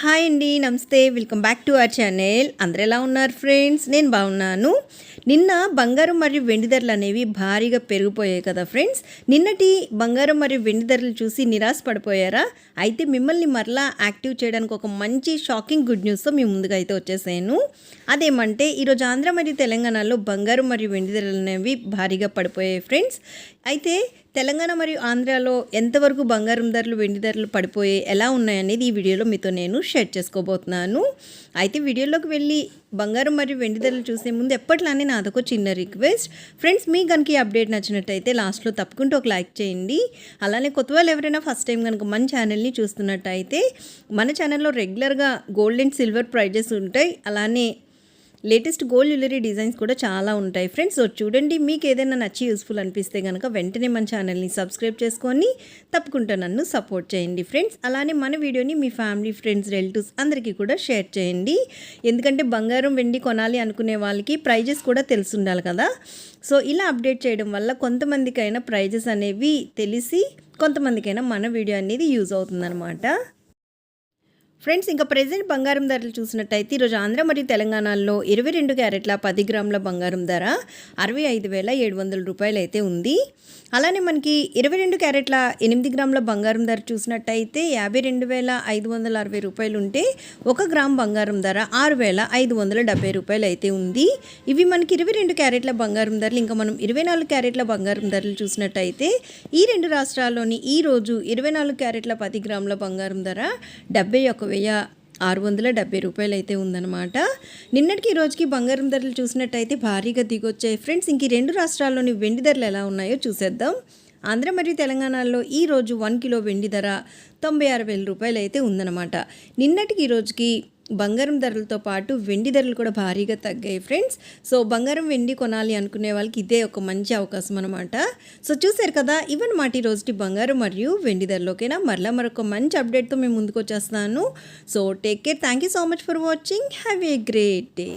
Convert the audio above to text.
Hi అండి namaste. Welcome back to our channel. అందరు ఎలా ఉన్నారు ఫ్రెండ్స్? నేను బాగున్నాను. నిన్న బంగారం మరియు వెండి ధరలు అనేవి భారీగా పెరిగిపోయాయి కదా ఫ్రెండ్స్? నిన్నటి బంగారం మరియు వెండి ధరలు చూసి నిరాశ పడిపోయారా? అయితే మిమ్మల్ని మరలా యాక్టివ్ చేయడానికి ఒక మంచి షాకింగ్ గుడ్ న్యూస్తో మీ ముందుగా అయితే వచ్చేసాను. అదేమంటే ఈరోజు ఆంధ్ర మరియు తెలంగాణలో బంగారం మరియు వెండి ధరలు అనేవి భారీగా పడిపోయాయి ఫ్రెండ్స్. అయితే తెలంగాణ మరియు ఆంధ్రాలో ఎంతవరకు బంగారం ధరలు వెండి ధరలు పడిపోయాయి ఎలా ఉన్నాయనేది ఈ వీడియోలో మీతో నేను షేర్ చేసుకోబోతున్నాను. అయితే వీడియోలోకి వెళ్ళి బంగారం మరియు వెండి ధరలు చూసే ముందు ఎప్పట్లానే నాదొక చిన్న రిక్వెస్ట్. ఫ్రెండ్స్ మీ కనుక ఈ అప్డేట్ నచ్చినట్టయితే లాస్ట్లో తప్పకుండా ఒక లైక్ చేయండి. అలానే కొత్త వాళ్ళు ఎవరైనా ఫస్ట్ టైం కనుక మన ఛానల్ని చూస్తున్నట్టయితే మన ఛానల్లో రెగ్యులర్గా గోల్డ్ అండ్ సిల్వర్ ప్రైజెస్ ఉంటాయి. అలానే లేటెస్ట్ గోల్డ్ జ్యువెలరీ డిజైన్స్ కూడా చాలా ఉంటాయి ఫ్రెండ్స్. సో చూడండి మీకు ఏదైనా నచ్చి యూస్ఫుల్ అనిపిస్తే కనుక వెంటనే మన ఛానల్ని సబ్స్క్రైబ్ చేసుకొని తప్పకుండా నన్ను సపోర్ట్ చేయండి ఫ్రెండ్స్. అలానే మన వీడియోని మీ ఫ్యామిలీ ఫ్రెండ్స్ రిలేటివ్స్ అందరికీ కూడా షేర్ చేయండి. ఎందుకంటే బంగారం వెండి కొనాలి అనుకునే వాళ్ళకి ప్రైజెస్ కూడా తెలిసి ఉండాలి కదా. సో ఇలా అప్డేట్ చేయడం వల్ల కొంతమందికైనా ప్రైజెస్ అనేవి తెలిసి కొంతమందికైనా మన వీడియో అనేది యూజ్ అవుతుందన్నమాట. ఫ్రెండ్స్ ఇంకా ప్రెజెంట్ బంగారం ధరలు చూసినట్టయితే ఈరోజు ఆంధ్ర మరియు తెలంగాణలో ఇరవై రెండు క్యారెట్ల పది గ్రాముల బంగారం ధర అరవై ఐదు వేల ఏడు వందల రూపాయలు అయితే ఉంది. అలానే మనకి ఇరవై రెండు క్యారెట్ల ఎనిమిది గ్రాముల బంగారం ధర చూసినట్టయితే యాభై రెండు వేల ఐదు వందల అరవై రూపాయలు ఉంటే ఒక గ్రామ్ బంగారం ధర ఆరు వేల ఐదు వందల డెబ్బై రూపాయలు అయితే ఉంది. ఇవి మనకి ఇరవై రెండు క్యారెట్ల బంగారం ధరలు ఇంకా మనం ఇరవై నాలుగు క్యారెట్ల బంగారం ధరలు చూసినట్టయితే ఈ రెండు రాష్ట్రాల్లోని ఈరోజు ఇరవై నాలుగు క్యారెట్ల పది గ్రాముల బంగారం ధర డెబ్బై ఒక వెయ్యి ఆరు వందల డెబ్బై రూపాయలు అయితే ఉందన్నమాట. నిన్నటికి ఈ రోజుకి బంగారం ధరలు చూసినట్టయితే భారీగా దిగొచ్చాయి. ఫ్రెండ్స్ ఇంక రెండు రాష్ట్రాల్లోని వెండి ధరలు ఎలా ఉన్నాయో చూసేద్దాం. ఆంధ్ర మరియు తెలంగాణలో ఈ రోజు వన్ కిలో వెండి ధర తొంభై ఆరు వేల రూపాయలు అయితే ఉందన్నమాట. నిన్నటికి ఈ రోజుకి బంగారం ధరలతో పాటు వెండి ధరలు కూడా భారీగా తగ్గాయి ఫ్రెండ్స్. సో బంగారం వెండి కొనాలి అనుకునే వాళ్ళకి ఇదే ఒక మంచి అవకాశం అనమాట సో చూసారు కదా ఈవెన్ మాటి రోజుటి బంగారం మరియు వెండి ధరలోకైనా? మరలా మరొక మంచి అప్డేట్తో మేము ముందుకు వచ్చేస్తాను. So take care thank you so much for watching have a great day